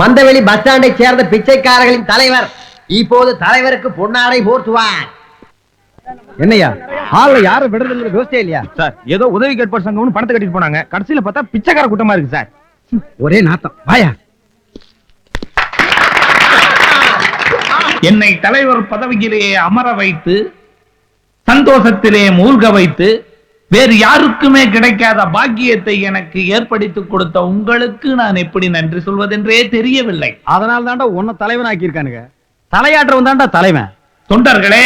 Mandaveli bus ஸ்டாண்டை சேர்ந்த பிச்சைக்காரர்களின் தலைவர் இப்போது தலைவருக்கு பொன்னாடை போர்த்துவார். என்னையா? ஹால்ல யாரும் விடுறதுல யோசிச்சே இல்லையா? சார் ஏதோ உதவி கேட்பார் சங்கம்னு பணத்தை கட்டிட்டு போனாங்க. கடைசியில பார்த்தா பிச்சைக்கார கூட்டமா இருக்கு சார். ஒரே நாத்தம். வாயா. என்னை தலைவர் பதவியிலே அமர வைத்து சந்தோஷத்திலே மூழ்க வைத்து வேறு யாருக்குமே கிடைக்காத பாக்கியத்தை எனக்கு ஏற்படுத்திக் கொடுத்த உங்களுக்கு நான் எப்படி நன்றி சொல்வதென்றே தெரியவில்லை. அதனால தான்டா உன்னை தலைவனாக்கி இருக்கானுங்க தலையாட்டுறவன் தான்டா தலைவன். தொண்டர்களே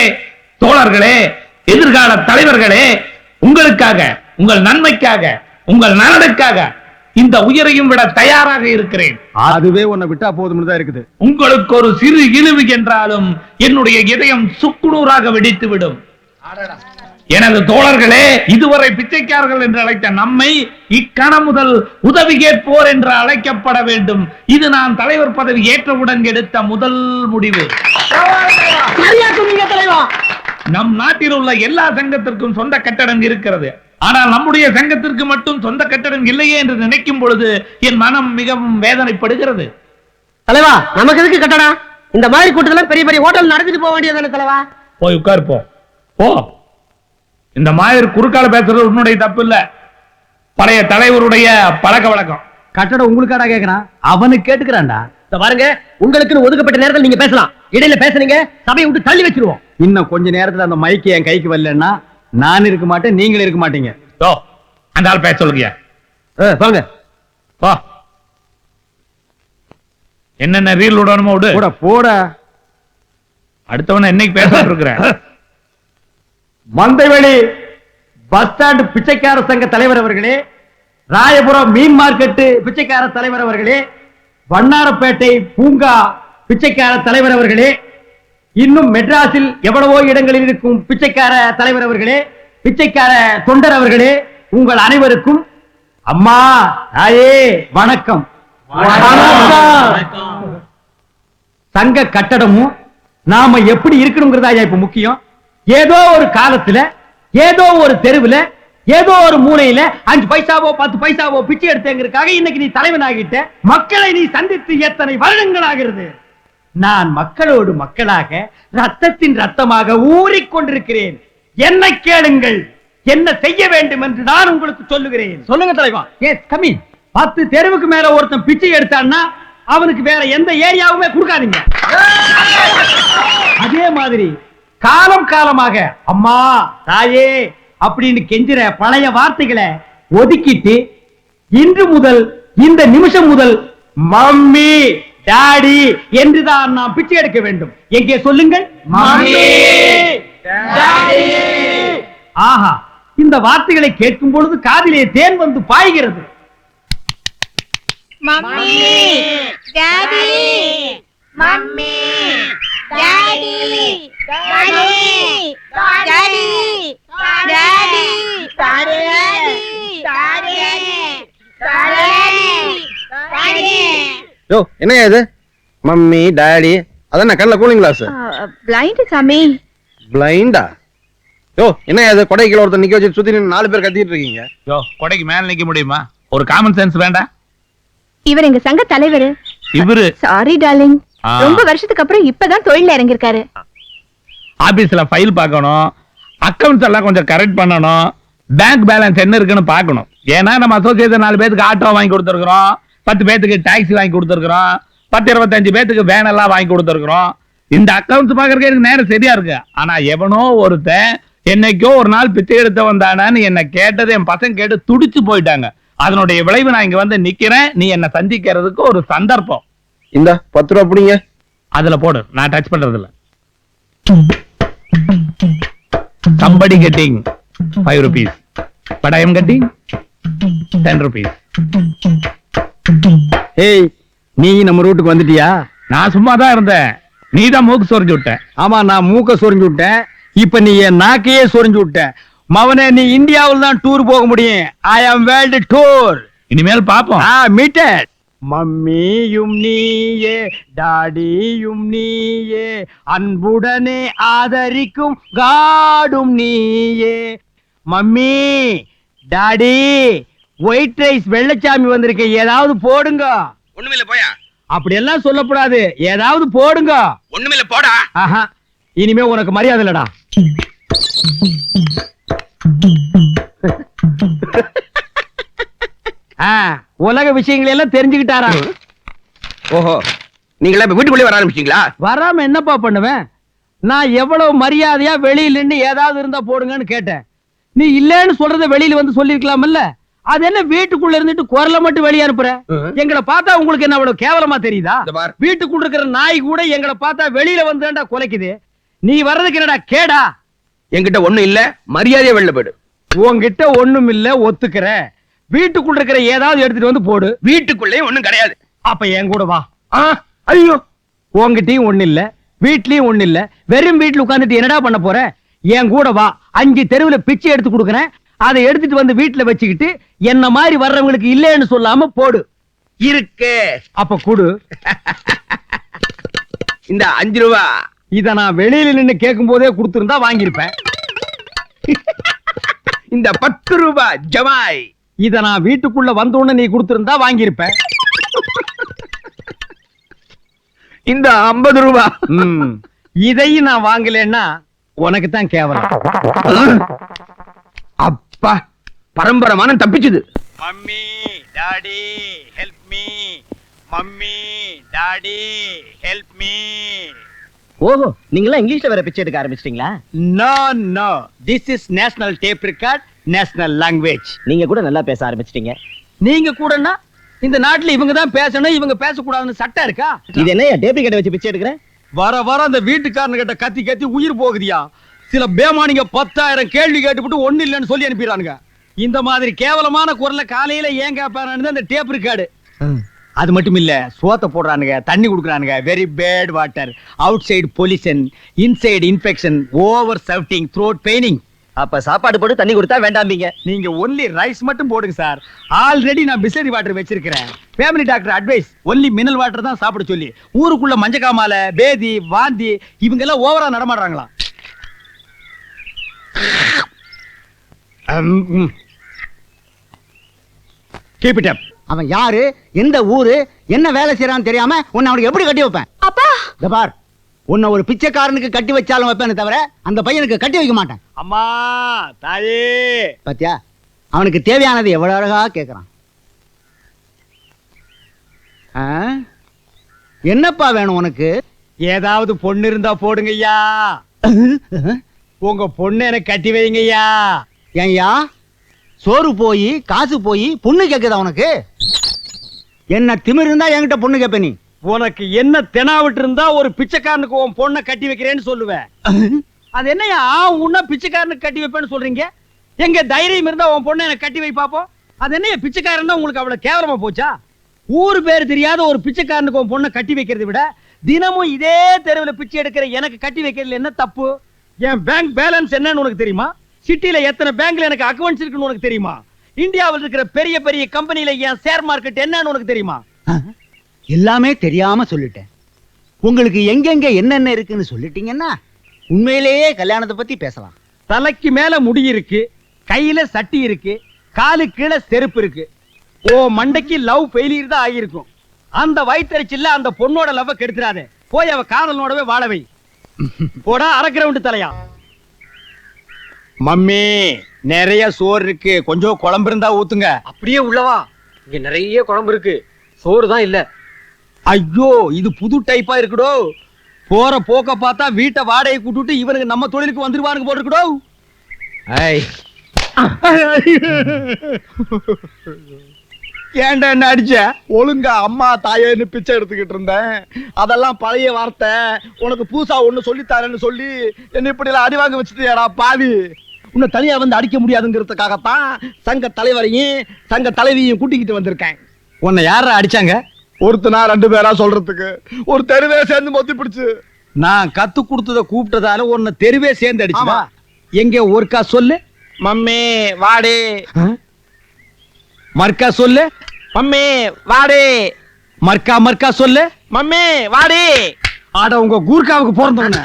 தோழர்களே எதிர்கால தலைவர்களே உங்களுக்காக உங்கள் நன்மைக்காக உங்கள் நலனுக்காக இந்த உயிரையும் விட தயாராக இருக்கிறேன். அதுவே உன்னை விட்டா போதும்னு தான் இருக்குது. உங்களுக்கு ஒரு சிறு இழிவு என்றாலும் என்னுடைய இதயம் சுக்குநூறாக வெடித்து விடும் எனது தோழர்களே இதுவரை பிச்சைக்காரர்கள் என்று அழைத்த நம்மை இக்கணம் முதல் உதவி கேட்போர் என்று அழைக்கப்பட வேண்டும். இது நான் தலைவர் பதவி ஏற்றவுடன் எடுத்த முதல் முடிவு. நம் நாட்டில் உள்ள எல்லா சங்கத்திற்கும் சொந்த கட்டடம் இருக்கிறது. ஆனால் நம்முடைய சங்கத்திற்கு மட்டும் சொந்த கட்டடம் இல்லையே என்று நினைக்கும் பொழுது என் மனம் மிகவும் வேதனைப்படுகிறது. தலைவா நமக்கு எதுக்கு கட்டடம்? இந்த மாதிரி கூட்டத்துல பெரிய பெரிய ஹோட்டல் நடத்திட்டு போக வேண்டியதானே தலைவா? போய் உட்கார் போ. போ. இந்த மாதிரி குறுக்கால பேசுறது உன்னுடைய தப்பு இல்ல பழைய தலைவருடைய பழக்க வழக்கம். கட்டடம் உங்களுக்காடா கேக்குறான் அவனுக்கு கேட்டுக்கிறான்டா. இந்த பாருங்க உங்களுக்குன்னு ஒதுக்கப்பட்ட நேரத்தில் நீங்க பேசலாம். இடையில பேசுனீங்க சபையை விட்டு தள்ளி வச்சிருவோம். இன்னும் கொஞ்ச நேரத்துல அந்த மைக்கு என் கைக்கு வரலன்னா நான் இருக்க மாட்டேன் நீங்களும் இருக்க மாட்டீங்க. ஓ அந்த ஆள் பேச சொல்லுங்க. வாங்க. போ என்னென்ன ரீல் விடணுமோ விடு. போட போட. அடுத்தவன என்னைக்கு பேசிட்டு இருக்கிறேன் மந்தைவெளி பஸ் ஸ்டாண்ட் பிச்சைக்கார சங்க தலைவர் அவர்களே ராயபுரம் மீன் மார்க்கெட்டு பிச்சைக்கார தலைவர் அவர்களே வண்ணாரப்பேட்டை பூங்கா பிச்சைக்கார தலைவர் அவர்களே இன்னும் மெட்ராஸில் எவ்வளவோ இடங்களில் இருக்கும் பிச்சைக்கார தலைவர் அவர்களே பிச்சைக்கார தொண்டர் அவர்களே உங்கள் அனைவருக்கும் அம்மா தாயே வணக்கம். சங்க கட்டடமும் நாம எப்படி இருக்கணுங்கிறதா இப்ப முக்கியம்? ஏதோ ஒரு காலத்துல ஏதோ ஒரு தெருவுல ஏதோ ஒரு மூலையில அஞ்சு பைசாவோ பத்து பைசாவோ பிச்சை எடுத்தேங்கிறதுக்காக இன்னைக்கு நீ தலைவன் ஆகிட்ட மக்களை நீ சந்தித்து எத்தனை வருடங்கள் ஆகிறது? நான் மக்களோடு மக்களாக ரத்தத்தின் ரத்தமாக ஊறிக்கொண்டிருக்கிறேன். என்ன கேளுங்கள் என்ன செய்ய வேண்டும் என்று நான் உங்களுக்கு சொல்லுகிறேன். சொல்லுங்க தலைவா. எஸ் கம்மி பத்து தெருவுக்கு மேல ஒருத்தன் பிச்சை எடுத்தான்னா அவனுக்கு வேற எந்த ஏரியாவுமே கொடுக்காதீங்க. அதே மாதிரி காலம் காலமாக அம்மா தாயே அப்படின்னு கெஞ்சுற பழைய வார்த்தைகளை ஒதுக்கிட்டு இன்று முதல் இந்த நிமிஷம் முதல் மம்மி டாடி என்றுதான் நாம் பிச்சை எடுக்க வேண்டும். எங்கே சொல்லுங்கள்? மம்மி டாடி ஆஹா இந்த வார்த்தைகளை கேட்கும் பொழுது காதிலே தேன் வந்து பாய்கிறது. மம்மி டாடி யோ இது? மம்மி டாடி அதான் கண்ணில் கூலிங் கிளாஸ். பிளைண்ட் சாமி. பிளைண்டா யோ என்னையா இது? கொடை கீழே ஒருத்தர் நிக்க வச்சு சுத்தி நின்னு நாலு பேர் கத்திட்டு இருக்கீங்க. யோ கொடைக்கு மேல நிக்க முடியுமா? ஒரு காமன் சென்ஸ் வேண்டாம். இவர் எங்க சங்க தலைவர். இவரு? Sorry darling. ரொம்ப வருஷத்துக்கு அப்புறம் இப்பதான் தொழில இறங்கிருக்காரு ஆபீஸ்ல ஃபைல் பார்க்கணும். அக்கவுண்ட்ஸ் எல்லாம் கொஞ்சம் கரெக்ட் பண்ணணும். பேங்க் பேலன்ஸ் என்ன இருக்குன்னு பார்க்கணும். ஏன்னா நம்ம அசோசியேஷன் நாலு பேத்துக்கு ஆட்டோ வாங்கி கொடுத்துருக்குறோம். பத்து பேத்துக்கு டாக்ஸி வாங்கி கொடுத்துருக்குறோம். பத்து இருபத்தஞ்சு பேத்துக்கு வேன் எல்லாம் வாங்கி கொடுத்துருக்குறோம். இந்த அக்கவுண்ட்ஸ் பார்க்கறதுக்கு எனக்கு நேரம் சரியா இருக்கு. ஆனா எவனோ ஒருத்தன் என்னைக்கோ ஒரு நாள் பிச்சை எடுத்த வந்தானான்னு என்ன கேட்டது என் பசங்க கேட்டு துடிச்சு போயிட்டாங்க. அதனுடைய விளைவு நான் இங்க வந்து நிக்கிறேன். நீ என்ன சந்திக்கிறதுக்கு ஒரு சந்தர்ப்பம். இந்த பத்து ரூபா பிடிங்க. அதுல போடு. நான் டச் பண்றது இல்ல somebody getting five rupees. But i am getting ten rupees. ஏய் நீ நம்ம ரூட்டுக்கு வந்துட்டியா? நான் சும்மா தான் இருந்தேன். நீ தான் மூக்கு சொரிஞ்சு விட்ட. ஆமா நான் மூக்க சொரிஞ்சு விட்டேன். இப்ப நீ என் நாக்கையே சொரிஞ்சு விட்ட. மவனே நீ இந்தியாவில் தான் டூர் போக முடியும். ஐ ஆம் வேர்ல்டு டூர் இனிமேல் பாப்போம். ஆ மீட்டட் மம்மியும் நீயே டாடியும் நீயே அன்புடனே ஆதரிக்கும் காடும் நீயே. Mummy daddy white rice Vellachami வந்திருக்க ஏதாவது போடுங்க. ஒண்ணுமில்ல போயா. அப்படி எல்லாம் சொல்லக்கூடாது ஏதாவது போடுங்க. ஒண்ணுமில்ல போடா. ஆஹா இனிமே உனக்கு மரியாதை இல்லடா. ஆ, உலக விஷயங்களை எல்லாம் தெரிஞ்சுக்கிட்டாரா? ஓஹோ நீங்களா இப்ப வீட்டுக்குள்ளே வர ஆரம்பிச்சீங்களா வராம என்னப்பா பண்ணுவேன்? நான் எவ்வளவு மரியாதையா வெளியில நின்னு ஏதாவது இருந்தா போடுங்கன்னு கேட்டேன். நீ இல்லன்னு சொல்றத வெளியில வந்து சொல்லிருக்கலாம்ல அது என்ன வீட்டுக்குள்ள இருந்துட்டு குரலை மட்டும் வெளியே அனுப்புற? எங்களை பார்த்தா உங்களுக்கு என்ன அவ்வளவு கேவலமா தெரியுதா. வீட்டுக்குள்ள இருக்கிற நாய் கூட எங்களை பார்த்தா வெளியில வந்து குலைக்குது. நீ வர்றதுக்கு என்னடா கேடா? என்கிட்ட ஒண்ணும் இல்ல மரியாதையா வெளில போயிடு. உன்கிட்ட ஒண்ணும் இல்ல ஒத்துக்கிற வீட்டுக்குள்ள இருக்கிற ஏதாவது எடுத்துட்டு வந்து போடு. வீட்டுக்குள்ளேயும் ஒண்ணும் கிடையாது. அப்ப என் கூட வா. ஐயோ. உன்கிட்டயும் ஒண்ணு இல்ல. வீட்லயும் ஒண்ணு இல்ல. வெறும் வீட்டுல உட்கார்ந்துட்டு என்னடா பண்ண போற? என் கூட வா. அஞ்சு தெருவுல பிச்சை எடுத்து கொடுக்கறேன். அதை எடுத்துட்டு வந்து வீட்டுல வச்சுக்கிட்டு என்ன மாதிரி வர்றவங்களுக்கு இல்லைன்னு சொல்லாம போடு. இருக்கு. அப்ப குடு. இந்த அஞ்சு ரூபா. இத நான் வெளியில நின்னு கேட்கும் போதே கொடுத்திருந்தா வாங்கியிருப்பேன். இந்த பத்து ரூபா ஜமாய். இத நான் வீட்டுக்குள்ள வந்த உடனே நீ கொடுத்திருந்தா வாங்கியிருப்பேன் இந்த ஐம்பது ரூபா. இதையும் நான் வாங்கலைன்னா உனக்கு தான் கேவலம். அப்பா பரம்பரமான தப்பிச்சுது. Mummy daddy help me. Mummy daddy help me. ஓஹோ நீங்களா இங்கிலீஷ்ல வேற பிச்சை எடுக்க ஆரம்பிச்சிட்டீங்களா? No no. This is national tape record national language நீங்க கூட நல்லா பேச ஆரம்பிச்சிட்டீங்க. நீங்க கூடனா இந்த நாட்டுல இவங்க தான் பேசணும் இவங்க பேசக்கூடாதுன்னு சட்டம் இருக்கா? இது என்ன டேப் கிட்ட வச்சு பிச்சை எடுக்கிறேன் வர வர அந்த வீட்டுக்காரனு கிட்ட கத்தி கத்தி உயிர் போகுதியா சில பேமானிங்க பத்தாயிரம் கேள்வி கேட்டுவிட்டு ஒண்ணு இல்லைன்னு சொல்லி அனுப்பிடுறானுங்க. இந்த மாதிரி கேவலமான குரல்ல காலையில ஏன் கேட்பானு அந்த டேப் இருக்காடு அது மட்டும் இல்ல சோத்த போடுறானுங்க தண்ணி கொடுக்குறானுங்க. Very bad water outside pollution inside infection over shouting throat paining அப்ப சாப்பாடு போட்டு தண்ணி கொடுத்தா வேண்டாம்பீங்க. நீங்க ஒன்லி ரைஸ் மட்டும் போடுங்க சார். ஆல்ரெடி நான் பிஸ்லரி வாட்டர் வச்சிருக்கிறேன். Family doctor advice only mineral water தான் சாப்பிட சொல்லி. ஊருக்குள்ள மஞ்சக்காமால பேதி வாந்தி இவங்க எல்லாம் ஓவரா நடமாடுறாங்களா கீப் இட் அப் அவன் யாரு? எந்த ஊரு? என்ன வேலை செய்யறான்னு தெரியாம உன்னை அவனுக்கு எப்படி கட்டி வைப்பேன்? அப்பா! இந்த பார். உன்னை ஒரு பிச்சைக்காரனுக்கு கட்டி வச்சாலும் வைப்பேனே தவிர அந்த பையனுக்கு கட்டி வைக்க மாட்டேன். அம்மா தாயே! பாத்தியா? அவனுக்கு தேவையானது எவ்வளவு அழகா கேக்குறான். ஆ? என்னப்பா வேணும் உனக்கு? ஏதாவது பொண்ணு இருந்தா போடுங்கய்யா. உங்க பொண்ணு எனக்கு கட்டி வைங்கய்யா. ஏன்யா சோறு போய் காசு போய் பொண்ணு கேக்குதா உனக்கு? என்ன திமிர் இருந்தா என்கிட்ட பொண்ணு கேப்ப நீ? உனக்கு என்ன தெனாவிட்டு இருந்தா ஒரு பிச்சைக்காரனுக்கு உன் பொண்ணை கட்டி வைக்கிறேன்னு சொல்லுவேன் அது என்னையா? உன்ன பிச்சைக்காரனுக்கு கட்டி வைப்பேன்னு சொல்றீங்க? எங்க தைரியம் இருந்தா உன் பொண்ணை எனக்கு கட்டி வை பாப்போம். அது என்னையா? பிச்சைக்காரன் தான் உங்களுக்கு அவ்வளவு கேவலமா போச்சா? ஊர் பேர் தெரியாத ஒரு பிச்சைக்காரனுக்கு உன் பொண்ணை கட்டி வைக்கிறத விட தினமும் இதே தெருவில் பிச்சை எடுக்கிற எனக்கு கட்டி வைக்கிறதுல என்ன தப்பு? என் பேங்க் பேலன்ஸ் என்னன்னு உனக்கு தெரியுமா? சிட்டில எத்தனை பேங்க்ல எனக்கு அக்கவுண்ட்ஸ் இருக்குன்னு உனக்கு தெரியுமா? இந்தியாவில் இருக்கிற பெரிய பெரிய கம்பெனில என் ஷேர் மார்க்கெட் என்னன்னு உனக்கு தெரியுமா? எல்லாமே தெரியாம சொல்லிட்டேன். உங்களுக்கு எங்கெங்க என்னென்ன இருக்குன்னு சொல்லிட்டீங்கன்னா உண்மையிலேயே கல்யாணத்தை பத்தி பேசலாம். தலைக்கு மேல முடி இருக்கு கையில சட்டி இருக்கு காலு கீழே செருப்பு இருக்கு. ஓ மண்டைக்கு லவ் ஃபெயிலியர் தான் ஆகியிருக்கும். அந்த வயிற்றுச்சில்ல அந்த பொண்ணோட லவ் கெடுத்துறாதே. போய் அவ காதலனோடவே வாழவை போடா அரக்கிரவுண்டு தலையா? மம்மி நிறைய சோறு இருக்கு. கொஞ்சம் குழம்பு இருந்தா ஊத்துங்க. அப்படியே உள்ளவா? இங்க நிறைய குழம்பு இருக்கு. சோறு தான் இல்ல. ஐயோ இது புது டைப்பா இருக்குடோ. போற போக்க பார்த்தா வீட்டை வாடகை கூட்டுட்டு இவனுக்கு நம்ம தொழிலுக்கு வந்துருவானுங்க போட்டுருக்கடோ. ஏன்டா என்ன அடிச்ச? ஒழுங்கா அம்மா தாயேன்னு பிச்சை எடுத்துக்கிட்டு இருந்தேன். அதெல்லாம் பழைய வார்த்தை. உனக்கு புதுசா ஒண்ணு சொல்லித்தாரேன்னு சொல்லி என்ன இப்படி எல்லாம் அடி வாங்க வச்சுட்டியாடா பாவி. உன்னை தனியா வந்து அடிக்க முடியாதுங்கிறதுக்காகத்தான் சங்க தலைவரையும் சங்க தலைவியையும் கூட்டிக்கிட்டு வந்திருக்கேன். உன்னை யாரா அடிச்சாங்க? ஒருத்தனா ரெண்டு பேரா சொல்றதுக்கு. ஒரு தெருவே சேர்ந்து மொத்தி பிடிச்சு. நான் கத்து கொடுத்தத கூப்பிட்டதால உன்னை தெருவே சேர்ந்து அடிச்சா. எங்க ஒருக்கா சொல்லு. மம்மி வாடே. மர்க்கா சொல்லு. மம்மி வாடே. மர்க்கா மர்க்கா சொல்லு. மம்மி வாடே. ஆட உங்க கூர்க்காவுக்கு பிறந்தவன.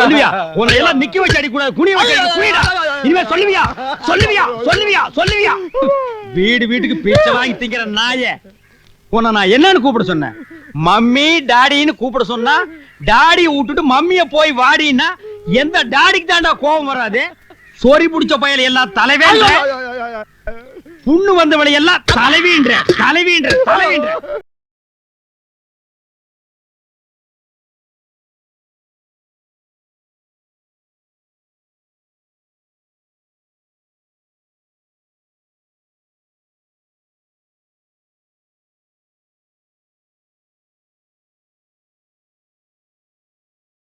சொல்லுவியா? உன்னை எல்லாம் நிக்க வச்சு அடிக்கூடாது குனிய வச்சு அடி, குனிடா. இனிமே சொல்லுவியா? சொல்லுவியா? சொல்லுவியா? சொல்லுவியா? வீடு வீட்டுக்கு பிச்சை வாங்கி திங்கிற நாய உன்னை நான் என்னன்னு கூப்பிட சொன்னேன். மம்மி டாடின்னு கூப்பிட சொன்னா டாடி விட்டுட்டு மம்மிய போய் வாடின்னா எந்த டாடிக்கு தாண்டா கோபம் வராது? சோரி புடிச்ச பயல எல்லாம் தலைவேன்ற. புண்ணு வந்தவளை எல்லாம் தலைவீன்ற தலைவீன்ற தலைவீன்ற.